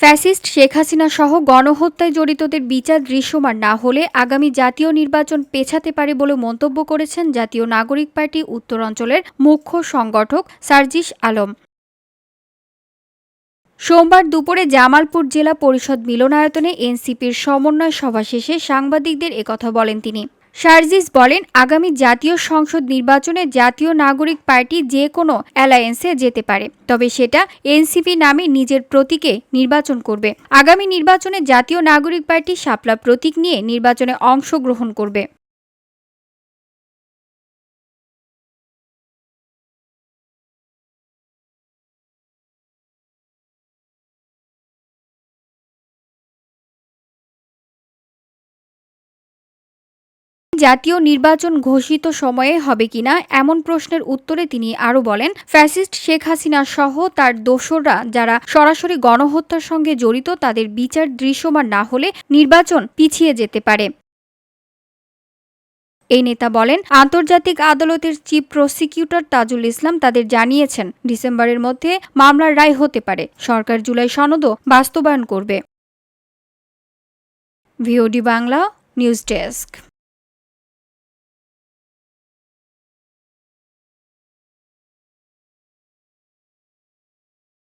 Fascist Sheikh Hasina সহ গণহত্যায় জড়িতদের বিচার দৃশ্যমান না হলে আগামী জাতীয় নির্বাচন পেছাতে পারে বলে মন্তব্য করেছেন জাতীয় নাগরিক পার্টি উত্তরাঞ্চলের মুখ্য সংগঠক সার্জিস আলম। সোমবার দুপুরে জামালপুর জেলা পরিষদ মিলনায়তনে এনসিপির সমন্বয় সভা শেষে সাংবাদিকদের একথা বলেন তিনি। শারজিস বলেন, আগামী জাতীয় সংসদ নির্বাচনে জাতীয় নাগরিক পার্টি যে কোনো অ্যালায়েন্সে যেতে পারে, তবে সেটা এনসিপি নামে নিজের প্রতীকে নির্বাচন করবে। আগামী নির্বাচনে জাতীয় নাগরিক পার্টি সাপলা প্রতীক নিয়ে নির্বাচনে অংশগ্রহণ করবে। জাতীয় নির্বাচন ঘোষিত সময়ে হবে কিনা এমন প্রশ্নের উত্তরে তিনি আরও বলেন, ফ্যাসিস্ট শেখ হাসিনা সহ তার দোসররা যারা সরাসরি গণহত্যার সঙ্গে জড়িত তাদের বিচার দৃশ্যমান না হলে নির্বাচন পিছিয়ে যেতে পারে। এই নেতা বলেন, আন্তর্জাতিক আদালতের চিফ প্রসিকিউটর তাজুল ইসলাম তাদের জানিয়েছেন, ডিসেম্বরের মধ্যে মামলার রায় হতে পারে, সরকার জুলাই সনদও বাস্তবায়ন করবে। VOD Bangla, news desk.